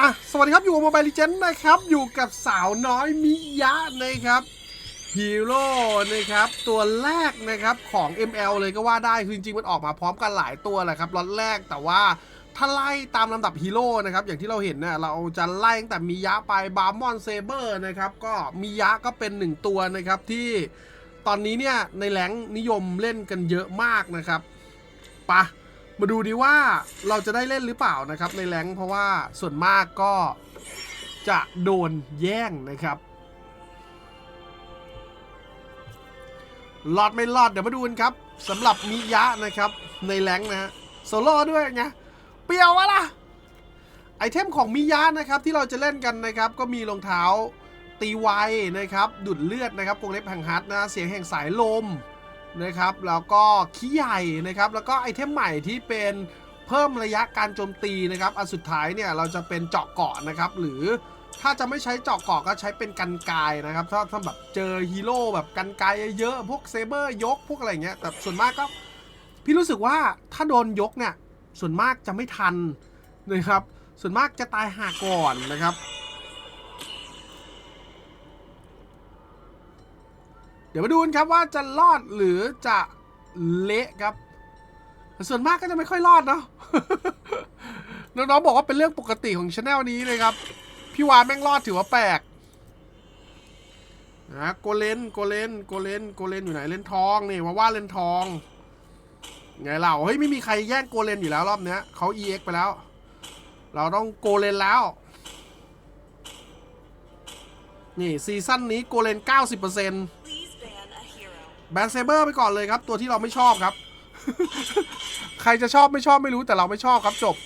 อะสวัสดีครับ อยู่กับโมบายลิเจนนะครับ อยู่กับสาวน้อยมิยะนะครับฮีโร่นะครับ ตัวแรกนะครับของ ML เลยก็ว่าได้ คือจริงๆ มันออกมาพร้อมกันหลายตัวแหละครับล็อตแรกแต่ว่าถ้าไล่ตามลำดับฮีโร่นะครับ อย่างที่เราเห็นเนี่ยเราจะไล่ตั้งแต่มิยะไปบาร์มอนเซเบอร์นะครับก็มิยะก็เป็นหนึ่งตัวนะครับที่ตอนนี้เนี่ยในแหลงนิยมเล่นกันเยอะมากนะครับไปะ มาดูดีว่าเราจะได้เล่นหรือเปล่านะครับในแรงเพราะว่าส่วนมากก็จะโดนแย่งนะครับรอดไม่รอดเดี๋ยวมาดูกันครับสำหรับมิยะนะครับในแรงนะฮะโซโล่ด้วยไงเปียววะล่ะไอเทมของมิยะนะครับที่เราจะเล่นกันนะครับก็มีรองเท้าตีไวนะครับ ดุดเลือดนะครับกรงเล็บแห่งฮัทนะเสียงแห่งสายลม นะครับ แล้วก็ขี้ใหญ่นะครับ แล้วก็ไอเทมใหม่ที่เป็นเพิ่มระยะการโจมตีนะครับ อันสุดท้ายเนี่ยเราจะเป็นเจาะเกาะนะครับ หรือถ้าจะไม่ใช้เจาะเกาะก็ใช้เป็นกันไกายนะครับ ถ้าถ้าแบบเจอฮีโร่แบบกันไกายเยอะพวกเซเบอร์ยกพวกอะไรเงี้ย แต่ส่วนมากก็พี่รู้สึกว่าถ้าโดนยกเนี่ยส่วนมากจะไม่ทันนะครับ ส่วนมากจะตายหาก่อนนะครับ ดี๋ยวมาดูกันครับว่าจะรอดหรือจะเละครับ ส่วนมากก็จะไม่ค่อยรอดเนาะน้องๆบอกว่าเป็นเรื่องปกติของช anel นี้เลยครับ พี่วานแม่งรอดถือว่าแปลกนะโกเลนโกเลนโกเลนโกเลนอยู่ไหนเล่นทองนี่ว่าว่าเล่นทองไงเราเฮ้ยไม่มีใครแย่งโกเลนอยู่แล้วรอบเนี้ยเขา EX ไปแล้ว เราต้องโกเลนแล้ว นี่ซีซั่นนี้โกเลน 90% แบนเซเบอร์ไปก่อนเลยครับ ตัวที่เราไม่ชอบครับ ใครจะชอบไม่ชอบไม่รู้แต่เราไม่ชอบครับจบ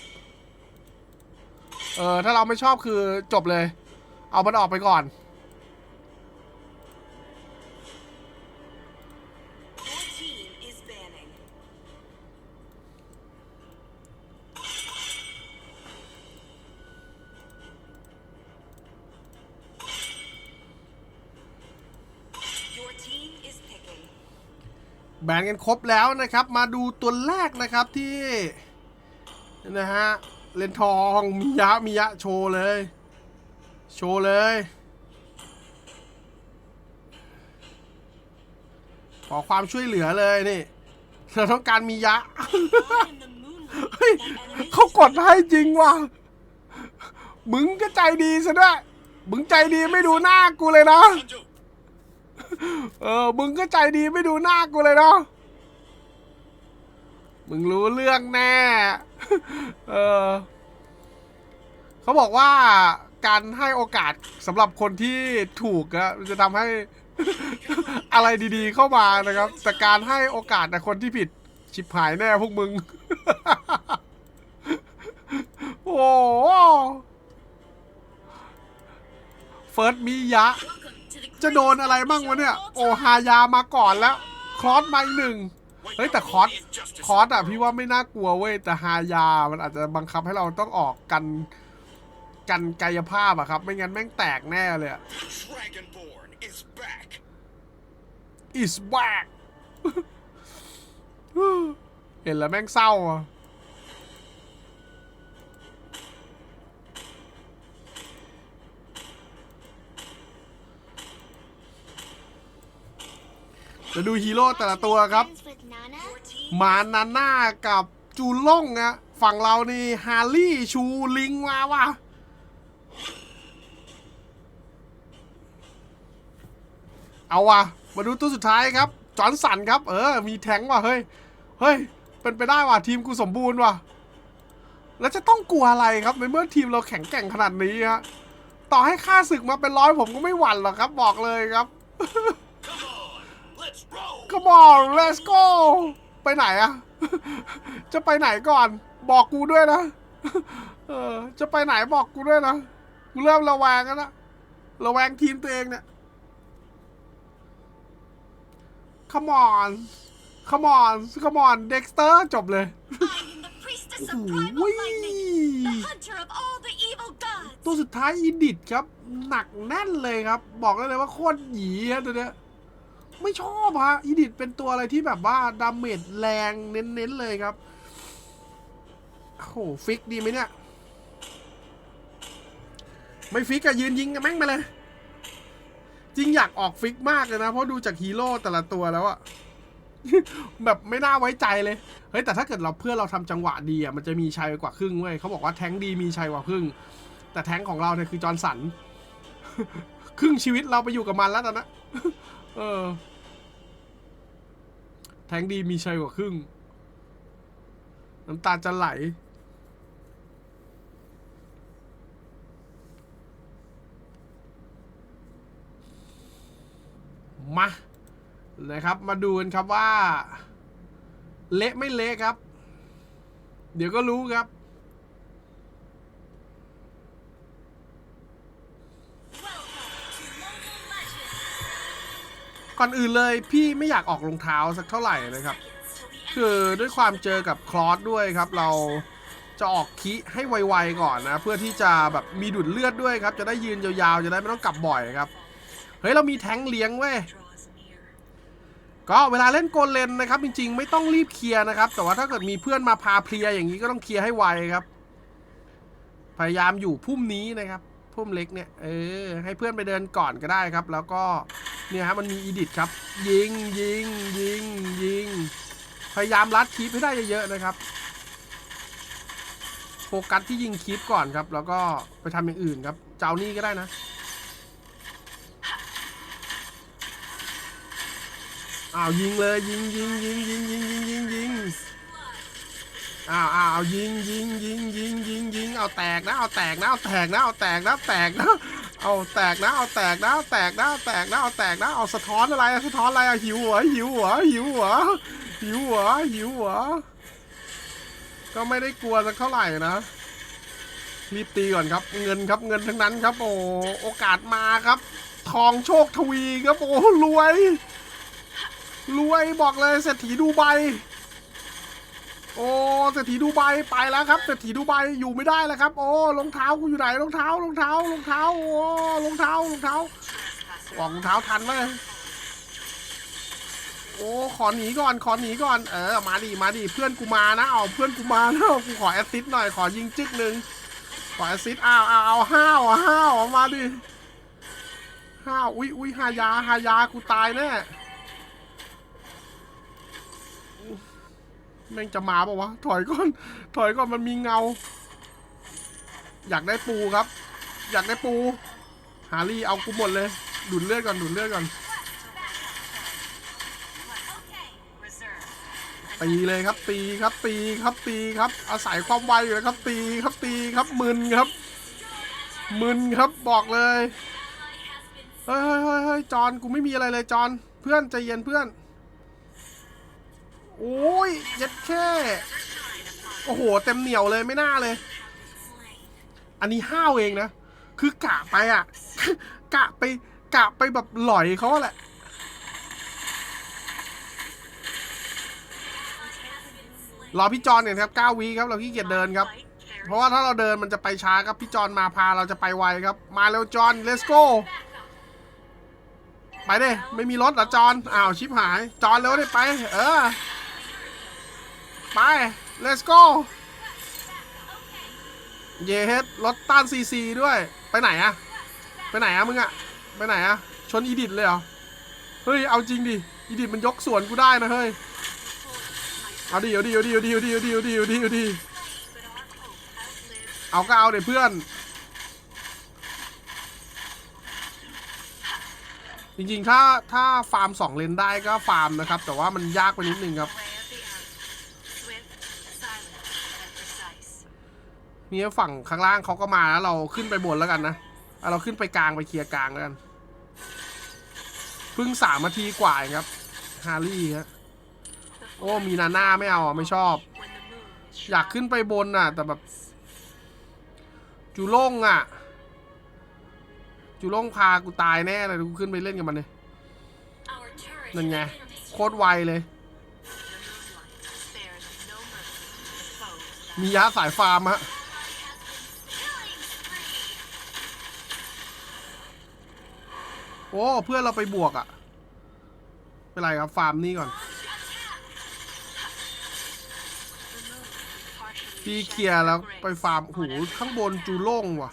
เออถ้าเราไม่ชอบคือจบเลย เอามันออกไปก่อน แบนกันครบแล้วนะครับ มาดูตัวแรกนะครับที่นะฮะเลนทองมิยะมิยะโชว์เลย โชว์เลย ขอความช่วยเหลือเลยนี่เราต้องการมิยะเฮ้ยเขากดให้จริงว่ะมึงก็ใจดีซะด้วยมึงใจดีไม่ดูหน้ากูเลยนะ เออ มึงก็ใจดีไม่ดูหน้ากูเลยเนาะ มึงรู้เรื่องแน่ เออ เขาบอกว่าการให้โอกาสสำหรับคนที่ถูกอะจะทำให้อะไรดีๆเข้ามานะครับ แต่การให้โอกาสแต่คนที่ผิดชิบหายแน่พวกมึง โอ้เฟิร์สมียะ จะโดนอะไรบ้างวะเนี่ย โอฮายามาก่อนแล้วคลอสมาอีกหนึ่งเฮ้ยแต่คอสคอสอะพี่ว่าไม่น่ากลัวเว้ยแต่ฮายา มันอาจจะบังคับให้เราต้องออกกันกันกายภาพอะครับ ไม่งั้นแม่งแตกแน่เลยอะ Dragonborn is back. is back เห็นแล้วแม่งเศร้าอะ จะดูฮีโร่แต่ละตัวครับ Friends with Nana? Your team มานาน่ากับจูล่งอะฝั่งเรานี่ฮาร์ลี่ชูลิงมาว่ะเอาว่ะมาดูตัวสุดท้ายครับ จอร์นสันครับ เออ มีแทงค์ว่ะ เฮ้ย เฮ้ย เป็นไปได้ว่ะ ทีมกูสมบูรณ์ว่ะ แล้วจะต้องกลัวอะไรครับในเมื่อทีมเราแข็งแกร่งขนาดนี้ฮะ ต่อให้ค่าศึกมาเป็นร้อยผมก็ไม่หวั่นหรอกครับ บอกเลยครับ Come on, let's roll. Come on let's go ไปไหนอะ จะไปไหนก่อน บอกกูด้วยนะ เออ จะไปไหนบอกกูด้วยนะ กูเริ่มระแวงแล้วนะ ระแวงทีมตัวเองเนี่ย Come on Come on Come on Dexter จบเลย I am the priestess of primal Ui. lightning, the hunter of all the evil gods. ตัวสุดท้ายอีดิทครับ หนักแน่นเลยครับ บอกได้เลยว่าโคตรหยีฮะตัวเนี้ย ไม่ชอบฮะอีดิทเป็นตัวอะไรที่แบบว่าดาเมจแรงเน้นๆเลยครับโอ้โหฟิกดีไหมเนี่ย ไม่ฟิกอะยืนยิงกันแม่งไปเลย จริงอยากออกฟิกมากเลยนะ เพราะดูจากฮีโร่แต่ละตัวแล้วอะแบบไม่น่าไว้ใจเลย เฮ้ยแต่ถ้าเกิดเราเพื่อเราทำจังหวะดีอะมันจะมีชัยกว่าครึ่งเว้ยเขาบอกว่าแท้งดีมีชัยกว่าครึ่ง แต่แท้งของเราเนี่ยคือจอร์นสัน ครึ่งชีวิตเราไปอยู่กับมันแล้วตอนนั้น เออ แทงดีมีชัยกว่าครึ่ง น้ำตาจะไหล มานะครับ มาดูกันครับว่า เละไม่เละครับ เดี๋ยวก็รู้ครับ ก่อนอื่นเลยพี่ไม่อยากออกรองเท้าสักเท่าไหร่นะครับ คือด้วยความเจอกับคลอสด้วยครับ เราจะออกคิให้ไวๆก่อนนะ เพื่อที่จะแบบมีดุดเลือดด้วยครับ จะได้ยืนยาวๆ จะได้ไม่ต้องกลับบ่อยครับ เฮ้ย เรามีแท้งเลี้ยงเว้ยก็เวลาเล่นโกลเลนนะครับ จริงๆ ไม่ต้องรีบเคลียร์นะครับ แต่ว่าถ้าเกิดมีเพื่อนมาพาเพลียอย่างนี้ก็ต้องเคลียร์ให้ไวครับ พยายามอยู่พุ่มนี้นะครับ พุ่มเล็กเนี่ยเออให้เพื่อนไปเดินก่อนก็ได้ครับ แล้วก็ เนี่ยฮะมันมีอีดิทครับ ยิงยิงยิงยิงพยายามรัดคีปให้ได้เยอะๆนะครับโฟกัสที่ยิงคีปก่อนครับ แล้วก็ไปทำอย่างอื่นครับ เจ้านี่ก็ได้นะอ้าวยิงเลยยิงยิงยิงยิงยิงยิงยิงยิงอ้าวอ้าวยิงยิงยิงยิงยิงยิงเอาแตกนะเอาแตกนะเอาแตกนะเอาแตกนะแตกนะ เอาแตกนะเอาแตกนะเอาแตกนะเอาแตกนะเอาแตกนะเอาสะท้อนอะไรสะท้อนอะไรอะหิวหัวหิวหัวหิวหัวหิวหัวหิวหัวก็ไม่ได้กลัวสักเท่าไหร่นะรีบตีก่อนครับเงินครับเงินทั้งนั้นครับ โอ้โอกาสมาครับ ทองโชคทวีครับโอ้รวย รวยบอกเลยเศรษฐีดูไบ โอ้เศรษฐีดูไบไปแล้วครับเศรษฐีดูไบอยู่ไม่ได้แล้วครับ โอ้รองเท้ากูอยู่ไหนรองเท้ารองเท้ารองเท้า โอ้รองเท้ารองเท้าออกรองเท้าทันไหมโอ้ขอหนีก่อนขอหนีก่อนเออมาดิมาดิเพื่อนกูมานะเอาเพื่อนกูมานะกูขอแอสซิสต์หน่อยขอยิงจึ๊กหนึ่งขอแอสซิสต์อ้าวอ้าวเอาห้าวห้าวอะมาดิห้าวอุ้ยอุ้ยหายาหายากูตายแน่ แม่งจะมาปะวะ ถอยก่อน ถอยก่อนมันมีเงา อยากได้ปูครับ อยากได้ปูฮารี่เอากูหมดเลย ดุนเลือดก่อนดุนเลือดก่อนตีเลยครับตีครับตีครับตีครับ อาศัยความไวอยู่นะครับ ตีครับตีครับมึนครับมึนครับบอกเลยเฮ้ยเฮ้ยเฮ้ยจอนกูไม่มีอะไรเลยจอนเพื่อนใจเย็นเพื่อน โอ้ยเย็ดแค่โอ้โห เต็มเหนียวเลยไม่น่าเลย อันนี้ห้าวเองนะ คือกะไปอะ กะไปกะไปแบบหลอยเขาแหละ รอพี่จอนเนี่ยครับ 9วิครับ เราขี้เกียจเดินครับ เพราะว่าถ้าเราเดินมันจะไปช้าครับ พี่จอนมาพาเราจะไปไวครับ มาเร็วจอน let's go ไปเด้ไม่มีรถหรอจอนอ้าวชิบหาย จอนเร็วได้ไป เออ ไป let's go เยเฮดรถต้านซีซีด้วย ไปไหนอะไปไหนอะมึงอะไปไหนอะชนอีดิทเลยเหรอ เฮ้ย เอาจริงดิ อีดิทมันยกสวนกูได้นะเฮ้ย เอาดิเอาดิเอาดิเอาดิเอาดิเอาดิเอาดิเอาดิเอาดิเอาก็เอาเดี๋ยเพื่อน จริงๆ ถ้าถ้าฟาร์มสองเลนได้ก็ฟาร์มนะครับ แต่ว่ามันยากไปนิดนึงครับ นี่ฝั่งข้างล่างเขาก็มาแล้วเราขึ้นไปบนแล้วกันนะเอาเราขึ้นไปกลางไปเคลียร์กลางแล้วกันเพิ่งสามนาทีกว่าเองครับฮาร์รี่ฮะโอ้มีนาน่าไม่เอาไม่ชอบ อยากขึ้นไปบนน่ะ แต่แบบ จูโล่งอะ จูโล่งพากูตายแน่เลยกูขึ้นไปเล่นกับมันเลยนั่นไงโคตรไวเลย มียะสายฟาร์มฮะ โอ้เพื่อนเราไปบวกอะเป็นไรครับฟาร์มนี่ก่อน พีเคียร์แล้วไปฟาร์มหูข้างบนจูโล่งว่ะ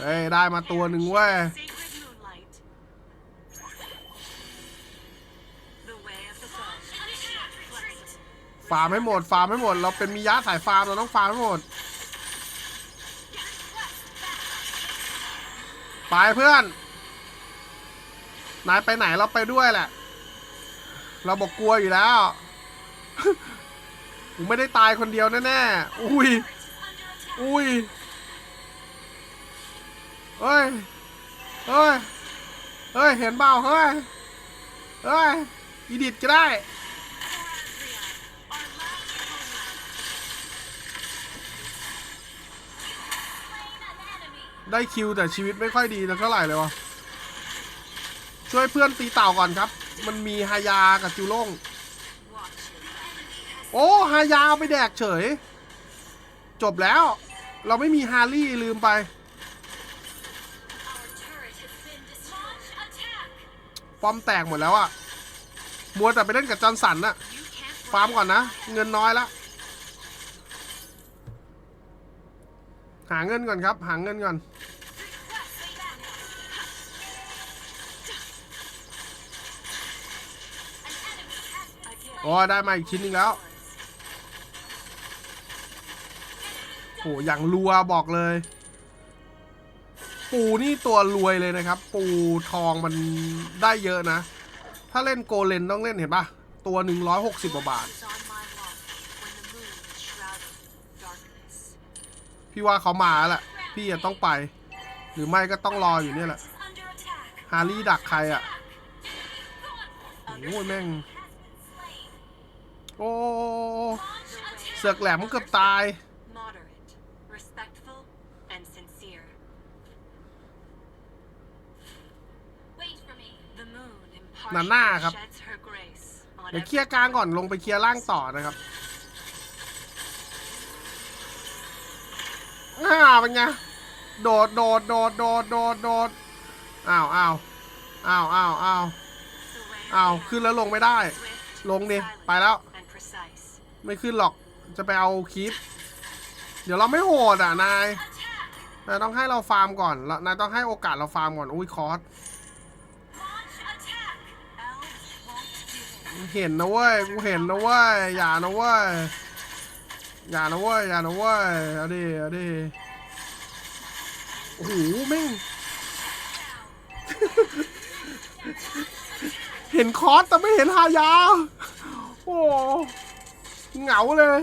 เอ้ยได้มาตัวหนึ่งเว้ยฟาร์มให้หมดฟาร์มให้หมด เราเป็นมียะสายฟาร์มเราต้องฟาร์มให้หมด ไปเพื่อน นายไปไหนเราไปด้วยแหละ เราบอกกลัวอยู่แล้ว ผมไม่ได้ตายคนเดียวแน่ๆ อุ้ย อุ้ย เฮ้ย เฮ้ย เฮ้ย เห็นเปล่าเฮ้ย เฮ้ยอีดิทก็ได้ ได้คิวแต่ชีวิตไม่ค่อยดีแล้วเท่าไหร่เลยวะช่วยเพื่อนตีเต่าก่อนครับ มันมีฮายากับจิวโล่ง โอ้ฮายาเอาไปแดกเฉย จบแล้ว เราไม่มีฮาร์ลี่ลืมไป Our turret has been destroyed. Attack! ป้อมแตกหมดแล้วอะมัวแต่ไปเล่นกับจอนสันน่ะฟาร์มก่อนนะ เงินน้อยละ หาเงินก่อนครับ หาเงินก่อน โอ้ได้มาอีกชิ้นหนึงแล้วโหอย่างรัวบอกเลย ปูนี่ตัวรวยเลยนะครับ ปูทองมันได้เยอะนะ ถ้าเล่นโกเลนต้องเล่นเห็นปะตัวหนึ่งร้อยหกสิบกว่าบาท พี่ว่าเขามาแล้วแหละพี่จะต้องไป หรือไม่ก็ต้องรออยู่เนี่ยแหละ ฮารี่ดักใครอะโอ้ยแม่ง โอ้เสือกแหลมเกือบตาย Moderate, respectful, and sincere. Wait for me. The moon หนาหน้า impartially ครับ sheds her grace on เดี๋ยว every เคลียร์กลางก่อนลงไปเคลียร์ล่างต่อนะครับอ่าเป็นไงโดดโดดโดดโดดโดดโดดอ้าวอ้าวอ้าวอ้าวอ้าว the way อ้าว ขึ้นแล้วลงไม่ได้ swift, ลงดิ silent, ไปแล้ว and precise. ไม่ขึ้นหรอกจะไปเอาคลิป เดี๋ยวเราไม่โหดอะนายนายต้องให้เราฟาร์มก่อนนายต้องให้โอกาสเราฟาร์มก่อนอุ้ยคอสเห็นนะเว้ยกูเห็นนะเว้ยอย่านะเว้ยอย่านะเว้ยอย่านะเว้ยเอาดิเอาดิโอ้โหแม่งเห็นคอสแต่ไม่เห็นหายาโอ้ เหงาเลย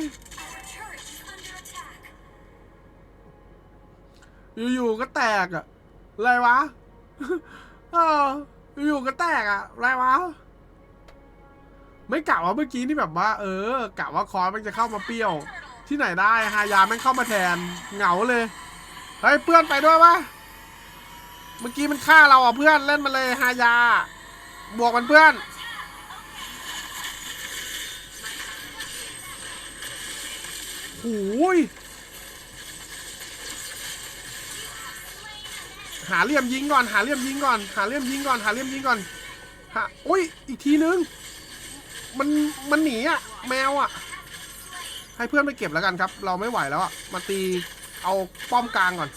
อยู่ๆก็แตกอะอะไรวะเอออยู่ๆก็แตกอะอะไรวะ ไม่กะว่าเมื่อกี้นี่แบบว่า เออกะว่าคอร์สมันจะเข้ามาเปรี้ยว ที่ไหนได้ฮายาแม่งเข้ามาแทน เหงาเลย เฮ้ยเพื่อนไปด้วยปะเมื่อกี้มันฆ่าเราอะเพื่อนเล่นมาเลยฮายา บวกมันเพื่อน ยหาเหลี่ยมยิงก่อน หาเหลี่ยมยิงก่อน หาเหลี่ยมยิงก่อน หาเหลี่ยมยิงก่อนหาอุ้ย อีกทีนึง มัน มันหนีอะแมวอะให้เพื่อนไปเก็บแล้วกันครับ เราไม่ไหวแล้วอะมาตี เอาป้อมกลางก่อน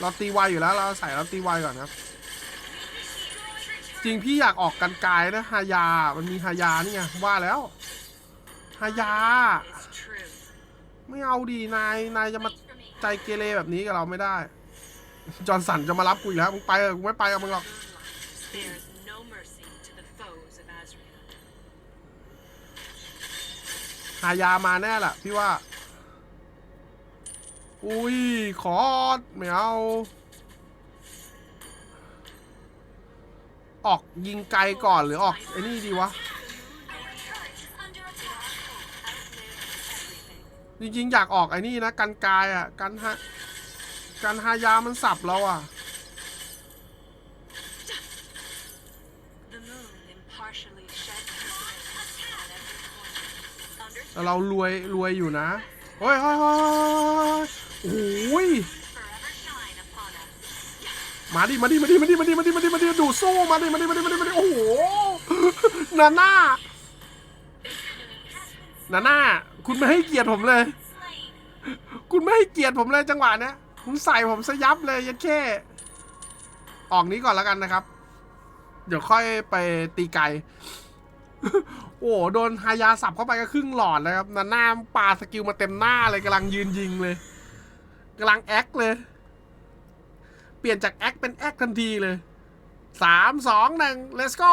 เราตีไวอยู่แล้ว เราใส่เราตีไวก่อนครับ จริงพี่อยากออกกันไกลนะฮายา มันมีฮายานี่ไงว่าแล้ว ฮายา ไม่เอาดีนาย นายจะมาใจเกเรแบบนี้กับเราไม่ได้ จอร์นสันจะมารับกูอีกแล้ว มึงไปเถอะกูไม่ไปกับมึงหรอก หายามาแน่แหละพี่ว่า อุ้ย ขอไม่เอา ออกยิงไกลก่อนหรือออกไอ้นี่ดีวะ จริงๆอยากออกไอ้นี่นะ กันกายอะ กันฮะกันฮายามันสับเราอะ แต่เรารวยรวยอยู่นะเฮ้ยเฮ้ยเฮ้ยโอ้ยมาดิ มาดิ มาดิ มาดิ มาดิ มาดิ มาดิ มาดิ ดูสู้มาดิ มาดิ มาดิ มาดิ มาดิ โอ้โหนาน่า นาน่าคุณไม่ให้เกียรติผมเลย คุณไม่ให้เกียรติผมเลยจังหวะเนี้ยคุณใส่ผมซะยับเลยยันแค่ออกนี้ก่อนแล้วกันนะครับ เดี๋ยวค่อยไปตีไกลโอ้โหโดนฮายาสับเข้าไปก็ครึ่งหลอดเลยครับนาหน้าปาสกิลมาเต็มหน้าเลยกำลังยืนยิงเลยกำลังแอคเลย เปลี่ยนจากแอคเป็นแอคทันทีเลยสามสองหนึ่ง let's go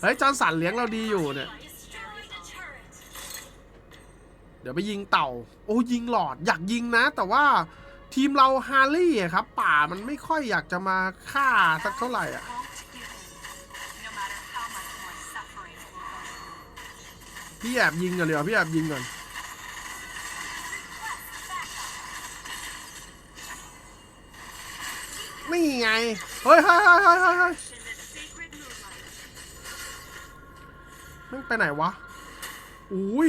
เฮ้ยจอห์นสันเลี้ยงเราดีอยู่เนี่ย เดี๋ยวไปยิงเต่า โอ้ยิงหลอดอยากยิงนะ แต่ว่าทีมเราฮาร์ลี่ครับ ป่ามันไม่ค่อยอยากจะมาฆ่าสักเท่าไหร่อะพี่แอบยิงก่อนเดี๋ยวพี่แอบยิงก่อนนี่ไง เฮ้ยเฮ้ยเฮ้ยเฮ้ยเฮ้ยม่งไปไหนวะ อุ้ย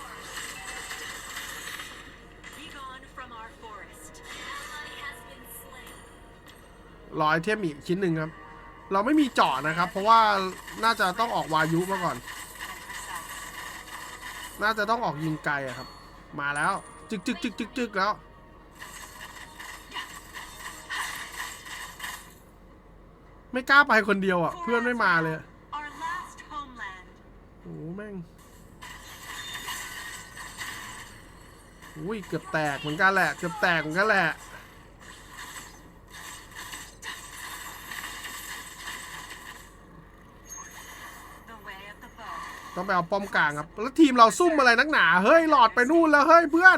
รอไอเทมอีกชิ้นหนึ่งครับ เราไม่มีเจาะนะครับ เพราะว่าน่าจะต้องออกวายุมาก่อน And precise. น่าจะต้องออกยิงไกลอะครับ มาแล้ว จึกจึกจึกจึกจึกแล้ว ไม่กล้าไปคนเดียวอะ เพื่อนไม่มาเลย Our last homeland. โอ้โหแม่ง อุ้ยเกือบแตกเหมือนกันแหละ เกือบแตกเหมือนกันแหละต้องไปเอาป้อมกลางครับ แล้วทีมเราซุ่มอะไรนักหนา เฮ้ย หลอดไปนู่นแล้ว เฮ้ยเพื่อน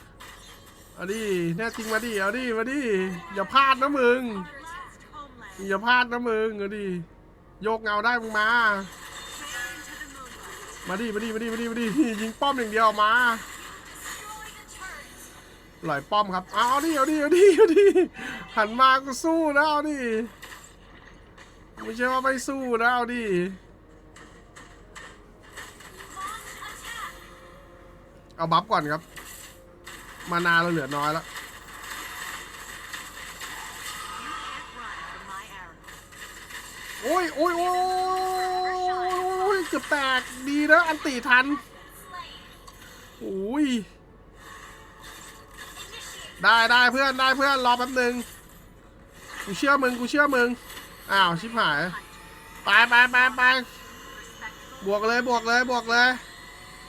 เอาดิแน่จริงมาดิเอาดิมาดิอย่าพลาดนะมึง อย่าพลาดนะมึงเอาดิโยกเงาได้มึงมา มาดิมาดิมาดิมาดิมาดิยิงป้อมอย่างเดียวมาหลอยป้อมครับ เอาดิเอาดิเอาดิเอาดิหันมาก็สู้นะเอาดิไม่ใช่ว่าไม่สู้นะเอาดิเอาบัฟก่อนครับ มานาเราเหลือน้อยแล้วโอ้ยโอ้ยโอ้ยโอ้ยเกือบแตกดีนะ อันตีทันโอ้ยได้ได้เพื่อนได้เพื่อนรอแป๊บหนึ่งกูเชื่อมึงกูเชื่อมึงอ้าวชิบหายไปไปไปไปบวกเลยบวกเลยบวกเลย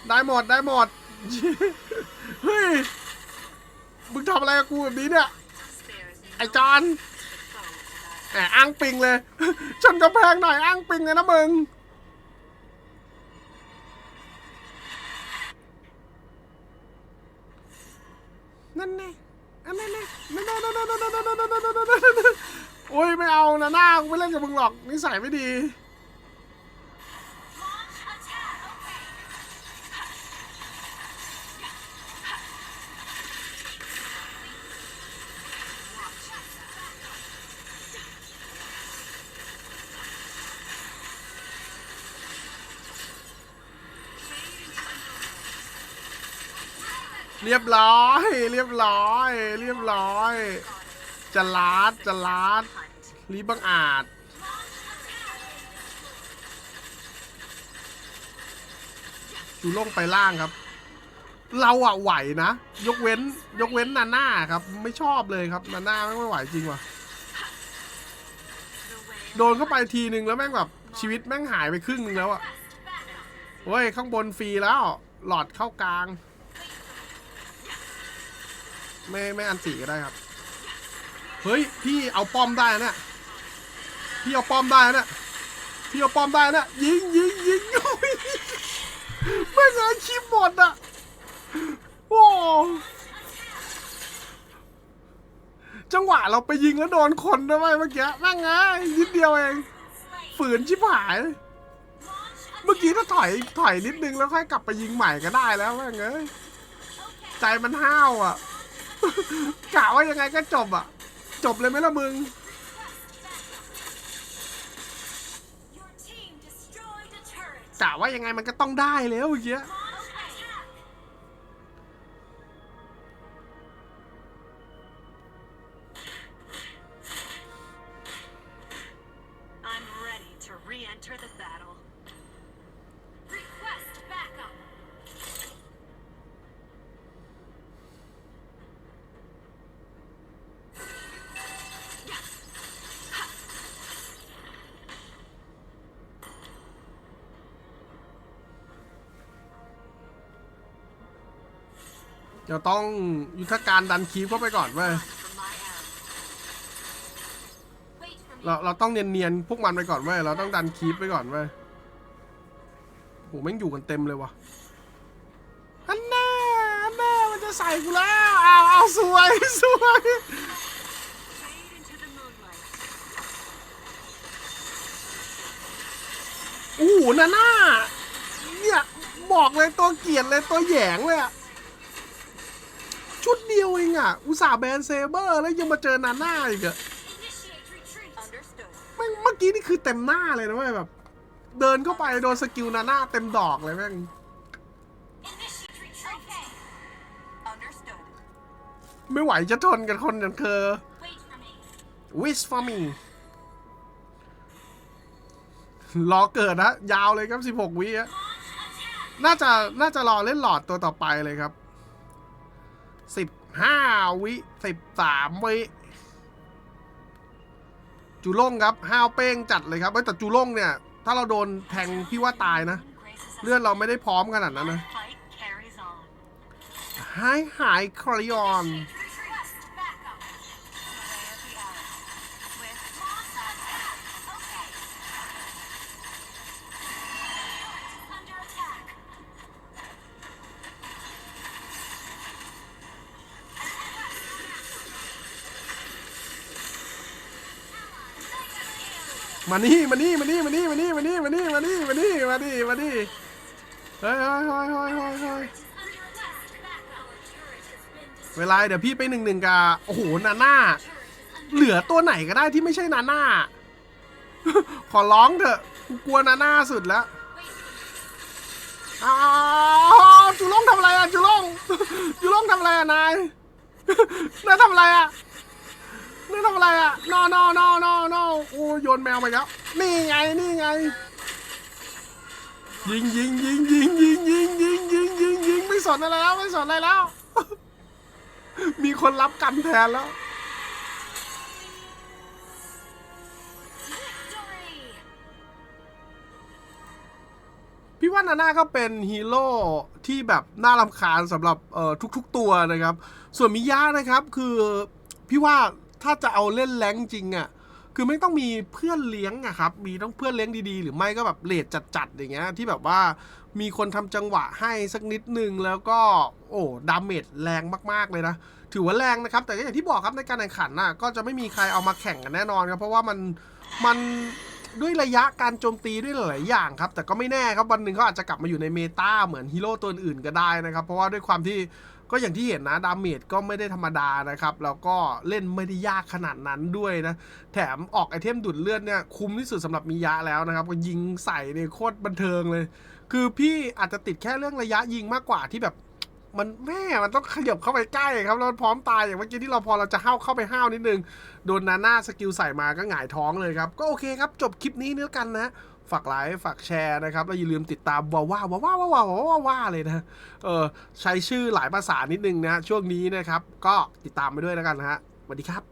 ได้หมดได้หมดเฮ้ย มึงทำอะไรกับกูแบบนี้เนี่ย ไอจอนแอบอ้างปิงเลย ชนกำแพงหน่อยอ้างปิงเลยนะมึง นั่นไงอันนั้นไงนั่นนั่นนั่นนั่นนั่นนั่นนั่นโอ้ยไม่เอานะหน้ากูไม่เล่นกับมึงหรอกนิสัยไม่ดี เรียบร้อย เรียบร้อย เรียบร้อย จะลาดจะลาดรีบังอาจ Launch attack. จูล่งไปล่างครับ เราอะไหวนะ ยกเว้น ยกเว้นนาน่าครับ ไม่ชอบเลยครับนาน่าไม่ไหวจริงว่ะ โดนเข้าไปทีนึงแล้วแม่งแบบชีวิตแม่งหายไปครึ่งนึงแล้วอะเฮ้ย ข้างบนฟรีแล้ว หลอดเข้ากลาง ไม่ไม่อันตีก็ได้ครับ เฮ้ยพี่เอาป้อมได้นะเนี่ยพี่เอาป้อมได้นะเนี่ยพี่เอาป้อมได้นะยิงยิงยิงโอ้ยไม่งานคีบหมดอะโอ้จังหวะเราไปยิงแล้วโดนคนด้วยเมื่อกี้แม่งไงนิดเดียวเอง ฝืนชิบหาย เมื่อกี้ถ้าถอยถอยนิดนึงแล้วค่อยกลับไปยิงใหม่ก็ได้แล้วแม่งเอ้ยใจมันห้าวอะ กะว่ายังไงก็จบอะ จบเลยไหมล่ะมึง Your team destroyed a turret. กะว่ายังไงมันก็ต้องได้แล้วเมื่อกี้ เดี๋ยวต้องยุทธการดันคีฟเข้าไปก่อนเว้ยเราเราต้องเนียนๆพวกมันไปก่อนเว้ยเราต้องดันคีฟไปก่อนเว้ยโหแม่งอยู่กันเต็มเลยวะอันแน่อันแน่มันจะใส่กูแล้วอ้าวอ้าวสวยสวยโอ้โหนาน่าเนี่ยบอกเลยตัวเกียดเลยตัวแหยงเลยอะ ชุดเดียวเองอะอุตส่าห์แบนเซเบอร์แล้วยังมาเจอนาน่าอีกอะ Initiate retreat. Understood. แม่งเมื่อกี้นี่คือเต็มหน้าเลยนะเว้ยแบบ เดินเข้าไปโดนสกิลนาน่าเต็มดอกเลยแม่ง Initiate retreat. Okay. Understood. ไม่ไหวจะทนกับคนอย่างเธอ Wait for me. wish for me รอเกิดนะ ยาวเลยครับ 16 วิอะ Launch attack. น่าจะน่าจะรอเล่นหลอดตัวต่อไปเลยครับ 15วิ13วิจูล่งครับห้าวเป้งจัดเลยครับเอ้ยแต่จูล่งเนี่ย ถ้าเราโดนแทงพี่ว่าตายนะ Moon graces us. เลือดเราไม่ได้พร้อมขนาดนั้นนะ Fight carries on. หายหายคริออน มานี่มานี่มานี่มานี่มานี่มานี่มานี่มานี่มานี่มานี่มานี่เฮ้ยเฮ้ยเฮ้ยเฮ้ยเฮ้ยเฮ้ยเวลาเดี๋ยวพี่ไปหนึ่งหนึ่งกับโอ้โหนาน่าเหลือตัวไหนก็ได้ที่ไม่ใช่นาน่าขอร้องเถอะกูกลัวนาน่าสุดแล้ว Wait for me. อ้าวจูล่งทำอะไรอะจูล่งจูล่งทำอะไรอะนายนายทำอะไรอะ นายทำอะไรอะนอนอนอนอนอโอ้โยนแมวไปแล้ว นี่ไง นี่ไง ยิงยิงยิงยิงยิงยิงยิงยิงยิงยิงไม่สนอะไรแล้วไม่สนอะไรแล้ว มีคนรับกรรมแทนแล้ว พี่ว่านาน่าก็เป็นฮีโร่ที่แบบน่ารำคาญสำหรับเอ่อทุกๆตัวนะครับ ส่วนมิยะนะครับคือพี่ว่า ถ้าจะเอาเล่นแรงจริงอะ่ะคือไม่ต้องมีเพื่อนเลี้ยงอะครับ มีต้องเพื่อนเลี้ยงดีๆ หรือไม่ก็แบบเลดจัดๆอย่างเงี้ยที่แบบว่ามีคนทำจังหวะให้สักนิดนึงแล้วก็โอ้ดาเมจแรงมากๆเลยนะ ถือว่าแรงนะครับ แต่ก็อย่างที่บอกครับในการแข่งขันน่ะก็จะไม่มีใครเอามาแข่งกันแน่นอนครับ เพราะว่ามันมันด้วยระยะการโจมตีด้วยหลายอย่างครับ แต่ก็ไม่แน่ครับวันหนึ่งเขาอาจจะกลับมาอยู่ในเมตาเหมือนฮีโร่ตัวอื่นก็ได้นะครับ เพราะว่าด้วยความที่ก็อย่างที่เห็นนะดาเมจก็ไม่ได้ธรรมดานะครับ แล้วก็เล่นไม่ได้ยากขนาดนั้นด้วยนะ แถมออกไอเทมดูดเลือดเนี่ยคุ้มที่สุดสำหรับมิยะแล้วนะครับ ก็ยิงใส่เนี่ยโคตรบันเทิงเลย คือพี่อาจจะติดแค่เรื่องระยะยิงมากกว่าที่แบบมันแม่มันต้องขยับเข้าไปใกล้ครับแล้วพร้อมตายอย่างเมื่อกี้ที่เราพอเราจะห้าวเข้าไปห้าวนิดนึง โดนนาน่าสกิลใส่มาก็หงายท้องเลยครับ ก็โอเคครับ จบคลิปนี้เนื้อกันนะ ฝากไลค์ฝากแชร์นะครับแล้วอย่าลืมติดตามว้าว่าว้าว่าว้าว่าว้าว่าว้าเลยนะเออใช้ชื่อหลายภาษานิดนึงนะช่วงนี้นะครับ ก็ติดตามไปด้วยแล้วกันนะฮะสวัสดีครับ